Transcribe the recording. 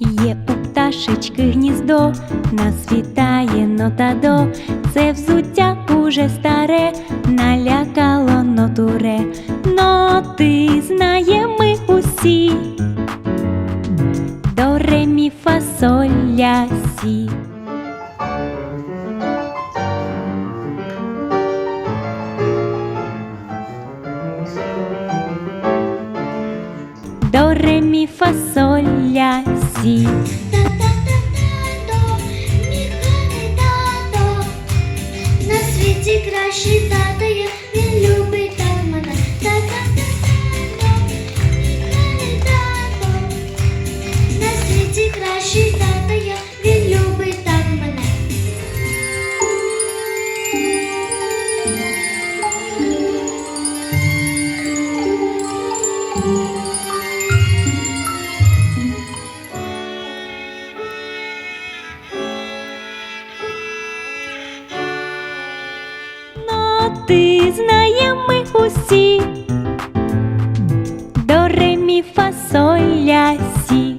Є у пташечки гніздо, нас вітає нота до. Це взуття уже старе, налякало нотуре. Ноти знаємо ми усі. До ре мі фа соль ля сі. До ре мі фа сі. Та-та-та-тато, мій гарний тато, на світі кращий тато він любить так мене. На світі кращий тато є, він любить так мене. Ти знаємо ми усі, до ре, мі, сі